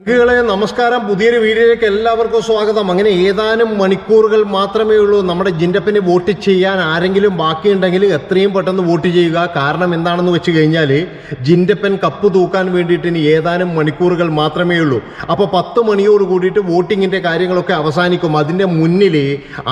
കളെ നമസ്കാരം. പുതിയൊരു വീഡിയോയിലേക്ക് എല്ലാവർക്കും സ്വാഗതം. അങ്ങനെ ഏതാനും മണിക്കൂറുകൾ മാത്രമേ ഉള്ളൂ നമ്മുടെ ജിൻഡപ്പിന് വോട്ട് ചെയ്യാൻ ആരെങ്കിലും ബാക്കിയുണ്ടെങ്കിൽ എത്രയും പെട്ടെന്ന് വോട്ട് ചെയ്യുക. കാരണം എന്താണെന്ന് വെച്ച് കഴിഞ്ഞാൽ ജിൻഡപ്പൻ കപ്പ് തൂക്കാൻ വേണ്ടിയിട്ട് ഇനി ഏതാനും മണിക്കൂറുകൾ മാത്രമേ ഉള്ളൂ. അപ്പോൾ പത്ത് മണിയോട് കൂടിയിട്ട് വോട്ടിങ്ങിന്റെ കാര്യങ്ങളൊക്കെ അവസാനിക്കും. അതിന്റെ മുന്നിൽ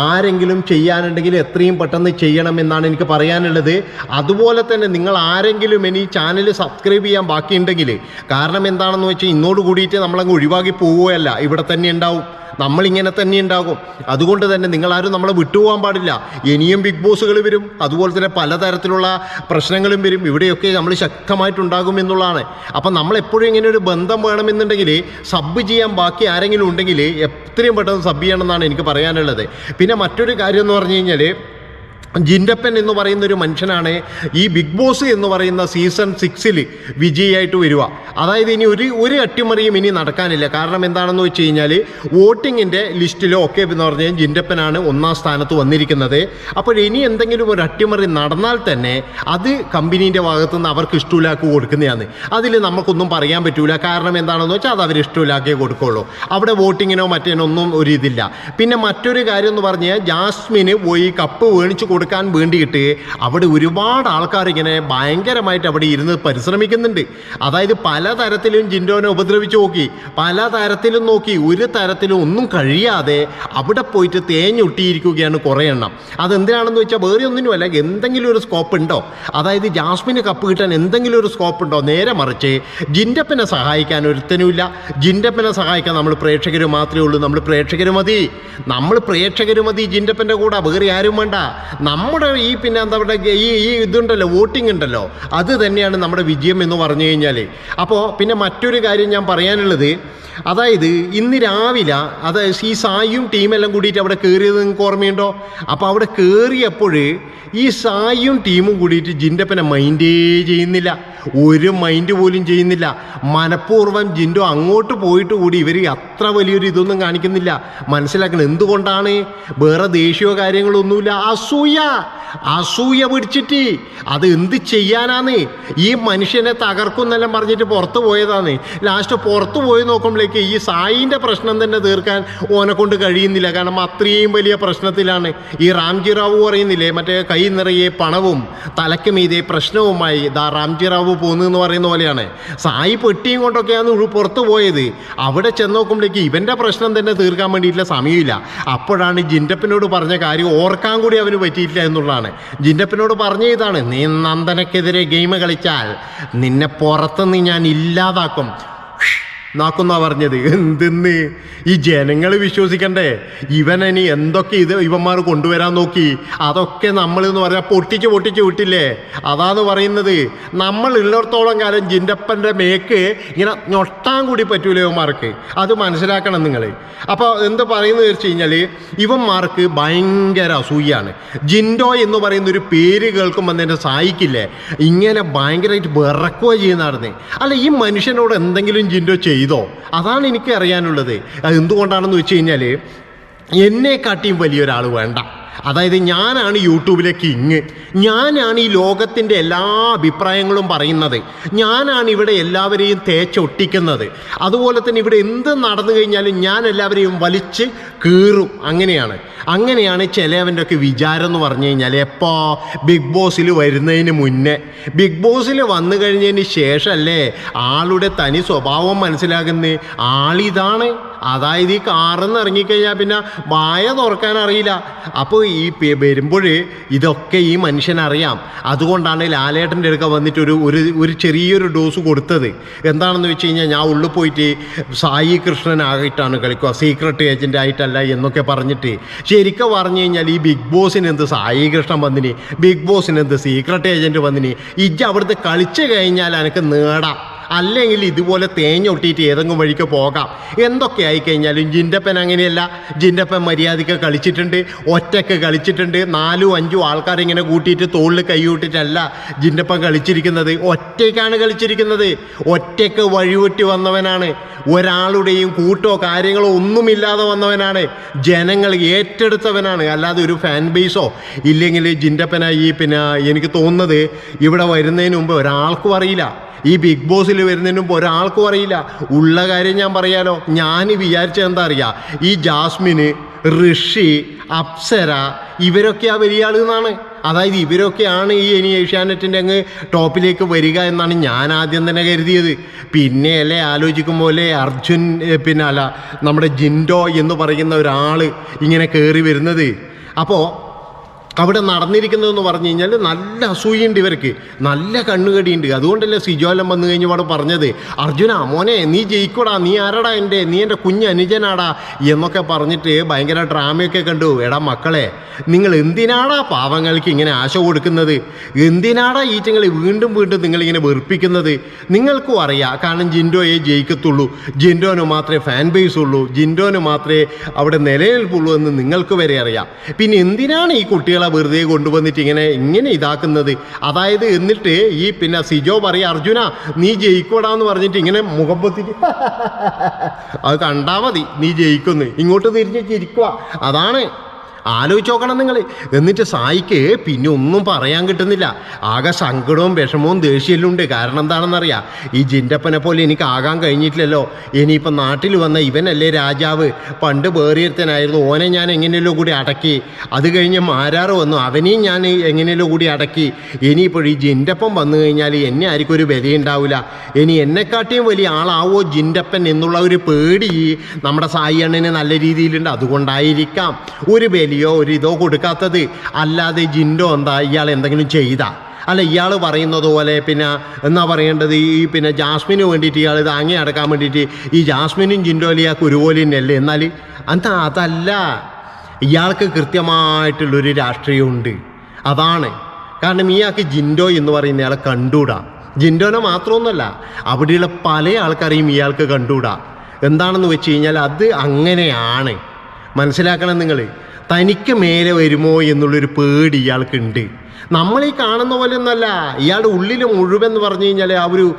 ആരെങ്കിലും ചെയ്യാനുണ്ടെങ്കിൽ എത്രയും പെട്ടെന്ന് ചെയ്യണം എന്നാണ് എനിക്ക് പറയാനുള്ളത്. അതുപോലെ തന്നെ നിങ്ങൾ ആരെങ്കിലും ഇനി ചാനൽ സബ്സ്ക്രൈബ് ചെയ്യാൻ ബാക്കിയുണ്ടെങ്കിൽ കാരണം എന്താണെന്ന് വെച്ചാൽ ഇന്നോട് കൂടിയിട്ട് നമ്മളങ്ങ് ഒഴിവാക്കി പോവുകയല്ല. ഇവിടെ തന്നെ ഉണ്ടാവും. നമ്മളിങ്ങനെ തന്നെ ഉണ്ടാകും. അതുകൊണ്ട് തന്നെ നിങ്ങളാരും നമ്മളെ വിട്ടുപോകാൻ പാടില്ല. ഇനിയും ബിഗ് ബോസുകൾ വരും. അതുപോലെ തന്നെ പലതരത്തിലുള്ള പ്രശ്നങ്ങളും വരും. ഇവിടെയൊക്കെ നമ്മൾ ശക്തമായിട്ടുണ്ടാകും എന്നുള്ളതാണ്. അപ്പം നമ്മളെപ്പോഴും ഇങ്ങനെ ഒരു ബന്ധം വേണമെന്നുണ്ടെങ്കിൽ സബ് ചെയ്യാൻ ബാക്കി ആരെങ്കിലും ഉണ്ടെങ്കിൽ എത്രയും പെട്ടെന്ന് സബ് ചെയ്യണം എന്നാണ് എനിക്ക് പറയാനുള്ളത്. പിന്നെ മറ്റൊരു കാര്യം എന്ന് പറഞ്ഞു കഴിഞ്ഞാൽ ജിൻഡപ്പൻ എന്ന് പറയുന്ന ഒരു മനുഷ്യനാണ് ഈ ബിഗ് ബോസ് എന്ന് പറയുന്ന സീസൺ സിക്സിൽ വിജയിയായിട്ട് വരിക. അതായത് ഇനി ഒരു ഒരു അട്ടിമറിയും ഇനി നടക്കാനില്ല. കാരണം എന്താണെന്ന് വെച്ച് കഴിഞ്ഞാൽ വോട്ടിങ്ങിന്റെ ലിസ്റ്റിലോ ഒക്കെ എന്ന് പറഞ്ഞാൽ ജിൻഡപ്പനാണ് ഒന്നാം സ്ഥാനത്ത് വന്നിരിക്കുന്നത്. അപ്പോൾ ഇനി എന്തെങ്കിലും ഒരു അട്ടിമറി നടന്നാൽ തന്നെ അത് കമ്പനീന്റെ ഭാഗത്തു നിന്ന് അവർക്ക് ഇഷ്ടമില്ലാക്കി കൊടുക്കുന്നതാണ്. അതിൽ നമുക്കൊന്നും പറയാൻ പറ്റൂല. കാരണം എന്താണെന്ന് വെച്ചാൽ അത് അവർ ഇഷ്ടമില്ലാക്കിയേ കൊടുക്കുള്ളൂ. അവിടെ വോട്ടിങ്ങിനോ മറ്റേനോ ഒന്നും ഒരു ഇതില്ല. പിന്നെ മറ്റൊരു കാര്യം എന്ന് പറഞ്ഞാൽ ജാസ്മിന് പോയി കപ്പ് മേടിച്ചു കൊടുക്കാൻ വേണ്ടിയിട്ട് അവിടെ ഒരുപാട് ആൾക്കാർ ഇങ്ങനെ ഭയങ്കരമായിട്ട് അവിടെ ഇരുന്ന് പരിശ്രമിക്കുന്നുണ്ട്. അതായത് പലതരത്തിലും ജിൻഡോനെ ഉപദ്രവിച്ച് നോക്കി പല തരത്തിലും നോക്കി ഒരു തരത്തിലും ഒന്നും കഴിയാതെ അവിടെ പോയിട്ട് തേഞ്ഞൊട്ടിയിരിക്കുകയാണ് കുറേ എണ്ണം. അതെന്തിനാണെന്ന് വെച്ചാൽ വേറെ ഒന്നിനുമല്ല എന്തെങ്കിലും ഒരു സ്കോപ്പ് ഉണ്ടോ? അതായത് ജാസ്മിന് കപ്പ് കിട്ടാൻ എന്തെങ്കിലും ഒരു സ്കോപ്പ് ഉണ്ടോ? നേരെ മറിച്ച് ജിൻഡപ്പനെ സഹായിക്കാൻ ഒരുത്തനുമില്ല ജിൻഡപ്പനെ സഹായിക്കാൻ നമ്മൾ പ്രേക്ഷകർ മാത്രമേ ഉള്ളൂ. നമ്മൾ പ്രേക്ഷകർ മതി. നമ്മൾ പ്രേക്ഷകർ മതി ജിൻഡപ്പന്റെ കൂടെ. വേറെ ആരും വേണ്ട. നമ്മുടെ ഈ പിന്നെ എന്താ പറയുക ഈ ഈ ഇതുണ്ടല്ലോ വോട്ടിംഗ് ഉണ്ടല്ലോ അത് തന്നെയാണ് നമ്മുടെ വിജയം എന്ന് പറഞ്ഞു കഴിഞ്ഞാൽ അപ്പോൾ പിന്നെ മറ്റൊരു കാര്യം ഞാൻ പറയാനുള്ളത് അതായത് ഇന്ന് രാവിലെ അതായത് ഈ സായും ടീമെല്ലാം കൂടിയിട്ട് അവിടെ കയറിയത് നിങ്ങൾക്ക് ഓർമ്മയുണ്ടോ? അപ്പോൾ അവിടെ കയറിയപ്പോൾ ഈ സായും ടീമും കൂടിയിട്ട് ജിൻഡപ്പനെ മൈൻഡേ ചെയ്യുന്നില്ല. ഒരു മൈൻഡ് പോലും ചെയ്യുന്നില്ല. മനഃപൂർവം ജിൻഡോ അങ്ങോട്ട് പോയിട്ട് കൂടി ഇവർ അത്ര വലിയൊരു ഇതൊന്നും കാണിക്കുന്നില്ല. മനസ്സിലാക്കണം എന്തുകൊണ്ടാണ്? വേറെ ദേഷ്യമോ കാര്യങ്ങളൊന്നുമില്ല. അസൂയ না അസൂയ പിടിച്ചിട്ട് അത് എന്ത് ചെയ്യാനാന്ന്? ഈ മനുഷ്യനെ തകർക്കുന്നെല്ലാം പറഞ്ഞിട്ട് പുറത്ത് പോയതാണ് ലാസ്റ്റ് പുറത്ത് പോയി നോക്കുമ്പോഴേക്ക് ഈ സായിന്റെ പ്രശ്നം തന്നെ തീർക്കാൻ ഓനെ കൊണ്ട് കഴിയുന്നില്ല. കാരണം അത്രയും വലിയ പ്രശ്നത്തിലാണ്. ഈ റാംജി റാവു പറയുന്നില്ലേ? മറ്റേ കൈ നിറയെ പണവും തലയ്ക്ക് പ്രശ്നവുമായി ദാ റാംജി റാവു പോകുന്നതെന്ന് പറയുന്ന പോലെയാണ്. സായി പെട്ടിയും കൊണ്ടൊക്കെയാണ് പുറത്ത് പോയത്. അവിടെ ചെന്ന് നോക്കുമ്പോഴേക്ക് ഇവന്റെ പ്രശ്നം തന്നെ തീർക്കാൻ വേണ്ടിയിട്ടുള്ള സമയമില്ല. അപ്പോഴാണ് ജിൻഡപ്പിനോട് പറഞ്ഞ കാര്യം ഓർക്കാൻ കൂടി അവന് പറ്റിയിട്ടില്ല എന്നുള്ളതാണ്. ജിൻഡപ്പനോട് പറഞ്ഞ ഇതാണ് നീ നന്ദനക്കെതിരെ ഗെയിം കളിച്ചാൽ നിന്നെ പുറത്തുനിന്ന് ഞാൻ ഇല്ലാതാക്കും. നാക്കുന്ന പറഞ്ഞത്. എന്തെന്ന്? ഈ ജനങ്ങൾ വിശ്വസിക്കണ്ടേ? ഇവനിനി എന്തൊക്കെ ഇത് ഇവന്മാർ കൊണ്ടുവരാൻ നോക്കി? അതൊക്കെ നമ്മൾ എന്ന് പറഞ്ഞാൽ പൊട്ടിച്ച് പൊട്ടിച്ച് വിട്ടില്ലേ? അതാണ് പറയുന്നത് നമ്മൾ ഉള്ളിടത്തോളം കാലം ജിന്റപ്പന്റെ മേക്ക് ഇങ്ങനെ ഞൊട്ടാൻ കൂടി പറ്റൂല ഇവന്മാർക്ക്? അത് മനസ്സിലാക്കണം നിങ്ങൾ അപ്പോൾ എന്ത് പറയുന്നത് വെച്ച് കഴിഞ്ഞാൽ ഇവന്മാർക്ക് ഭയങ്കര അസൂയാണ്. ജിൻഡോ എന്ന് പറയുന്ന ഒരു പേര് കേൾക്കുമ്പോൾ തന്നെ സഹായിക്കില്ലേ? ഇങ്ങനെ ഭയങ്കരമായിട്ട് വിറക്കുക ചെയ്യുന്നതാണ് അല്ല ഈ മനുഷ്യനോട് എന്തെങ്കിലും ജിൻഡോ ചെയ്തോ? അതാണ് എനിക്ക് അറിയാനുള്ളത് എന്തുകൊണ്ടാണെന്ന് വെച്ച് കഴിഞ്ഞാൽ എന്നെ കാട്ടിയും വലിയൊരാൾ വേണ്ട. അതായത് ഞാനാണ് യൂട്യൂബിലെ കിങ് ഞാനാണ് ഈ ലോകത്തിന്റെ എല്ലാ അഭിപ്രായങ്ങളും പറയുന്നത്. ഞാനാണ് ഇവിടെ എല്ലാവരെയും തേച്ചൊട്ടിക്കുന്നത് അതുപോലെ തന്നെ ഇവിടെ എന്ത് നടന്നു കഴിഞ്ഞാലും ഞാൻ എല്ലാവരെയും വലിച്ച് കീറും. അങ്ങനെയാണ്. അങ്ങനെയാണ് ചിലവന്റെ ഒക്കെ വിചാരം എന്ന് പറഞ്ഞു കഴിഞ്ഞാൽ എപ്പോൾ ബിഗ് ബോസിൽ വരുന്നതിന് മുന്നേ. ബിഗ് ബോസിൽ വന്നു കഴിഞ്ഞതിന് ശേഷമല്ലേ ആളുടെ തനി സ്വഭാവം മനസ്സിലാകുന്നത്? ആളിതാണ്. അതായത് ഈ കാറെന്ന് ഇറങ്ങിക്കഴിഞ്ഞാൽ പിന്നെ വായ തുറക്കാൻ അറിയില്ല. അപ്പോൾ ഈ വരുമ്പോൾ ഇതൊക്കെ ഈ മനുഷ്യനറിയാം. അതുകൊണ്ടാണ് ലാലേട്ടന്റെ അടുക്ക വന്നിട്ട് ഒരു ഒരു ഒരു ചെറിയൊരു ഡോസ് കൊടുത്തത്. എന്താണെന്ന് വെച്ച് കഴിഞ്ഞാൽ ഞാൻ ഉള്ളിൽ പോയിട്ട് സായി കൃഷ്ണനായിട്ടാണ് കളിക്കുക. സീക്രട്ട് ഏജന്റ് ആയിട്ടല്ല എന്നൊക്കെ പറഞ്ഞിട്ട്. ശരിക്കും പറഞ്ഞു കഴിഞ്ഞാൽ ഈ ബിഗ് ബോസിന് എന്ത് സായി കൃഷ്ണൻ വന്നിന്? ബിഗ് ബോസിന് എന്ത് സീക്രട്ട് ഏജന്റ് വന്നിന്? ഇജ്ജ് അവിടുത്തെ കളിച്ച് കഴിഞ്ഞാൽ എനിക്ക് നേടാം. അല്ലെങ്കിൽ ഇതുപോലെ തേഞ്ഞൊട്ടിയിട്ട് ഏതെങ്കിലും വഴിക്ക് പോകാം. എന്തൊക്കെ ആയിക്കഴിഞ്ഞാലും ജിന്റപ്പൻ അങ്ങനെയല്ല. ജിന്റപ്പൻ മര്യാദയ്ക്ക് കളിച്ചിട്ടുണ്ട് ഒറ്റയ്ക്ക് കളിച്ചിട്ടുണ്ട്. നാലും അഞ്ചും ആൾക്കാർ ഇങ്ങനെ കൂട്ടിയിട്ട് തോളിൽ കൈകൂട്ടിട്ടല്ല ജിന്റപ്പൻ കളിച്ചിരിക്കുന്നത്. ഒറ്റയ്ക്കാണ് കളിച്ചിരിക്കുന്നത്. ഒറ്റയ്ക്ക് വഴിവെട്ടി വന്നവനാണ്. ഒരാളുടെയും കൂട്ടോ കാര്യങ്ങളോ ഒന്നുമില്ലാതെ വന്നവനാണ്. ജനങ്ങൾ ഏറ്റെടുത്തവനാണ്. അല്ലാതെ ഒരു ഫാൻ ബേസോ ഇല്ലെങ്കിൽ ജിന്റപ്പനായി പിന്നെ എനിക്ക് തോന്നുന്നത് ഇവിടെ വരുന്നതിന് മുമ്പ് ഒരാൾക്കും അറിയില്ല. ഈ ബിഗ് ബോസിൽ വരുന്നതിന് മുമ്പ് ഒരാൾക്കും അറിയില്ല. ഉള്ള കാര്യം ഞാൻ പറയാലോ. ഞാൻ വിചാരിച്ചത് എന്താ അറിയാ? ഈ ജാസ്മിന് ഋഷി അപ്സര ഇവരൊക്കെയാ വലിയ ആളെന്നാണ് അതായത് ഇവരൊക്കെയാണ് ഈ ഇനി ഏഷ്യാനെറ്റിന്റെ അങ്ങ് ടോപ്പിലേക്ക് വരിക എന്നാണ് ഞാൻ ആദ്യം തന്നെ കരുതിയത്. പിന്നെ അല്ലേ ആലോചിക്കുമ്പോൾ അല്ലേ അർജുൻ പിന്നെ അല്ല നമ്മുടെ ജിൻഡോ എന്ന് പറയുന്ന ഒരാൾ ഇങ്ങനെ കയറി വരുന്നത്. അപ്പോൾ അവിടെ നടന്നിരിക്കുന്നതെന്ന് പറഞ്ഞു കഴിഞ്ഞാൽ നല്ല അസൂയുണ്ട് ഇവർക്ക്. നല്ല കണ്ണുകടിയുണ്ട്. അതുകൊണ്ടല്ലേ സിജോലം വന്നു കഴിഞ്ഞ് അവിടെ പറഞ്ഞത്. അർജുന മോനെ നീ ജയിക്കൂടാ. നീ ആരടാ എന്റെ? നീ എന്റെ കുഞ്ഞ് അനുജനാടാ. എന്നൊക്കെ പറഞ്ഞിട്ട് ഭയങ്കര ഡ്രാമയൊക്കെ കണ്ടു. എടാ മക്കളെ നിങ്ങൾ എന്തിനാടാ പാവങ്ങൾക്ക് ഇങ്ങനെ ആശ കൊടുക്കുന്നത്? എന്തിനാടാ ഈറ്റങ്ങളെ വീണ്ടും വീണ്ടും നിങ്ങളിങ്ങനെ വെറുപ്പിക്കുന്നത്? നിങ്ങൾക്കും അറിയാം. കാരണം ജിൻഡോയെ ജയിക്കത്തുള്ളൂ. ജിൻഡോന് മാത്രമേ ഫാൻ ബേസ് ഉള്ളൂ. ജിൻഡോന് മാത്രമേ അവിടെ നിലനിൽപ്പുള്ളൂ എന്ന് നിങ്ങൾക്ക് വരെ അറിയാം. പിന്നെ എന്തിനാണ് ഈ കുട്ടികളെ വെറുതെ കൊണ്ടുവന്നിട്ട് ഇങ്ങനെ ഇങ്ങനെ ഇതാക്കുന്നത്. അതായത് എന്നിട്ട് ഈ പിന്നെ സിജോ പറയും അർജുന നീ ജയിക്കൂടാന്ന് പറഞ്ഞിട്ട് ഇങ്ങനെ മുഖം പൊത്തിട്ട് അത് കണ്ടാ മതി നീ ജയിക്കുന്നു. ഇങ്ങോട്ട് തിരിഞ്ഞ് ചിരിക്കുക അതാണ് ആലോചിച്ച് നോക്കണം നിങ്ങൾ എന്നിട്ട് സായിക്ക് പിന്നെ ഒന്നും പറയാൻ കിട്ടുന്നില്ല. ആകെ സങ്കടവും വിഷമവും ദേഷ്യമെല്ലാം ഉണ്ട് കാരണം എന്താണെന്നറിയാം ഈ ജിന്റപ്പനെ പോലെ എനിക്ക് ആകാൻ കഴിഞ്ഞിട്ടില്ലല്ലോ. ഇനിയിപ്പം നാട്ടിൽ വന്ന ഇവനല്ലേ രാജാവ്. പണ്ട് വേറിയത്തനായിരുന്നു ഓനെ ഞാൻ എങ്ങനെയല്ലോ കൂടി അടക്കി. അത് കഴിഞ്ഞ് മാരാറ് വന്നു. അവനെയും ഞാൻ എങ്ങനെയല്ലോ കൂടി അടക്കി. ഇനിയിപ്പോൾ ഈ ജിന്റപ്പം വന്നു കഴിഞ്ഞാൽ എന്നെ ആർക്കും ഒരു വിലയുണ്ടാവില്ല ഇനി എന്നെക്കാട്ടിയും വലിയ ആളാവോ ജിന്റപ്പൻ എന്നുള്ള ഒരു പേടി നമ്മുടെ സായി അണ്ണന് നല്ല രീതിയിലുണ്ട്. അതുകൊണ്ടായിരിക്കാം. ഒരു ബലിയോ ഒരു ഇതോ കൊടുക്കാത്തത്? അല്ലാതെ ജിൻഡോ എന്താ? ഇയാൾ എന്തെങ്കിലും ചെയ്താ? അല്ല ഇയാൾ പറയുന്നത് പോലെ പിന്നെ എന്നാ പറയേണ്ടത്? ഈ പിന്നെ ജാസ്മിന് വേണ്ടിയിട്ട് ഇയാൾ താങ്ങി അടക്കാൻ വേണ്ടിയിട്ട് ഈ ജാസ്മിനും ജിൻഡോലിയാൾക്ക് ഒരുപോലെ തന്നെയല്ലേ എന്നാൽ എന്താ? അതല്ല. ഇയാൾക്ക് കൃത്യമായിട്ടുള്ളൊരു രാഷ്ട്രീയമുണ്ട്. അതാണ്. കാരണം ഇയാൾക്ക് ജിൻഡോ എന്ന് പറയുന്ന ഇയാളെ കണ്ടൂടാ. ജിൻഡോനെ മാത്രമൊന്നുമല്ല അവിടെയുള്ള പല ആൾക്കാരെയും ഇയാൾക്ക് കണ്ടൂടാ. എന്താണെന്ന് വെച്ച് കഴിഞ്ഞാൽ അത് അങ്ങനെയാണ്. മനസ്സിലാക്കണം നിങ്ങൾ തനിക്ക് മേലെ വരുമോ എന്നുള്ളൊരു പേടി ഇയാൾക്കുണ്ട്. നമ്മൾ ഈ കാണുന്ന പോലെ ഒന്നല്ല ഇയാളുടെ ഉള്ളിൽ മുഴുവൻ എന്ന് പറഞ്ഞു കഴിഞ്ഞാൽ ആ ഒരു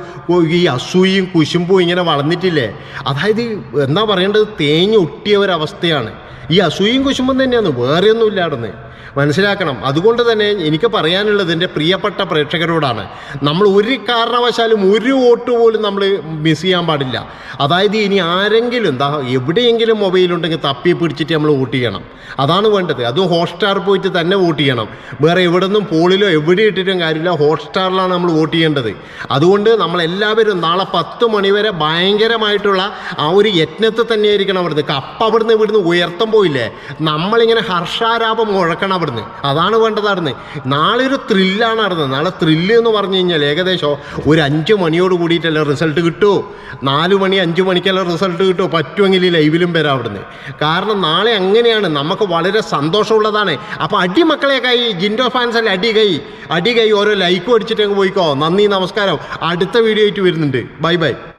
ഈ അസൂയും കുശുമ്പും ഇങ്ങനെ വളർന്നിട്ടില്ലേ? അതായത് എന്താ പറയേണ്ടത്? തേഞ്ഞൊട്ടിയ ഒരവസ്ഥയാണ്. ഈ അസൂയും കുശുമ്പും തന്നെയാണ്. വേറെ ഒന്നുമില്ല അവിടെ മനസ്സിലാക്കണം. അതുകൊണ്ട് തന്നെ എനിക്ക് പറയാനുള്ളത് എന്റെ പ്രിയപ്പെട്ട പ്രേക്ഷകരോടാണ്. നമ്മൾ ഒരു കാരണവശാലും ഒരു വോട്ട് പോലും നമ്മൾ മിസ് ചെയ്യാൻ പാടില്ല. അതായത് ഇനി ആരെങ്കിലും ദാ എവിടെയെങ്കിലും മൊബൈലുണ്ടെങ്കിൽ തപ്പി പിടിച്ചിട്ട് നമ്മൾ വോട്ട് ചെയ്യണം. അതാണ് വേണ്ടത്. അതും ഹോട്ട്സ്റ്റാർ പോയിട്ട് തന്നെ വോട്ട് ചെയ്യണം. വേറെ എവിടെ നിന്നും പോളിലോ എവിടെ ഇട്ടിട്ടും കാര്യമില്ല. ഹോട്ട്സ്റ്റാറിലാണ് നമ്മൾ വോട്ട് ചെയ്യേണ്ടത്. അതുകൊണ്ട് നമ്മളെല്ലാവരും നാളെ പത്ത് മണിവരെ ഭയങ്കരമായിട്ടുള്ള ആ ഒരു യജ്ഞത്തിൽ തന്നെയായിരിക്കണം അവിടുന്ന്. കപ്പ് അവിടുന്ന് ഇവിടുന്ന് ഉയർത്തം പോയില്ലേ നമ്മളിങ്ങനെ ഹർഷാരാപം മുഴക്കണം. അവിടുന്ന്. അതാണ് വേണ്ടത് അവിടുന്ന്. നാളെ ഒരു ത്രില്ലാണ് അവിടുന്ന്. നാളെ ത്രില്ല് എന്ന് പറഞ്ഞു കഴിഞ്ഞാൽ ഏകദേശം ഒരു അഞ്ച് മണിയോട് കൂടിയിട്ടല്ലേ റിസൾട്ട് കിട്ടൂ. നാല് മണി അഞ്ച് മണിക്കല്ലേ റിസൾട്ട് കിട്ടുമോ പറ്റുമെങ്കിൽ ലൈവിലും വരാം അവിടുന്ന്. കാരണം നാളെ അങ്ങനെയാണ്. നമുക്ക് വളരെ സന്തോഷമുള്ളതാണ്. അപ്പോൾ അടി മക്കളെ കൈ ജിൻഡോ ഫാൻസ് അല്ലേ? അടി കൈ. അടി കൈ. ഓരോ ലൈക്കും അടിച്ചിട്ടങ്ങ് പോയിക്കോ. നന്ദി നമസ്കാരം. അടുത്ത വീഡിയോ ആയിട്ട് വരുന്നുണ്ട്. Bye bye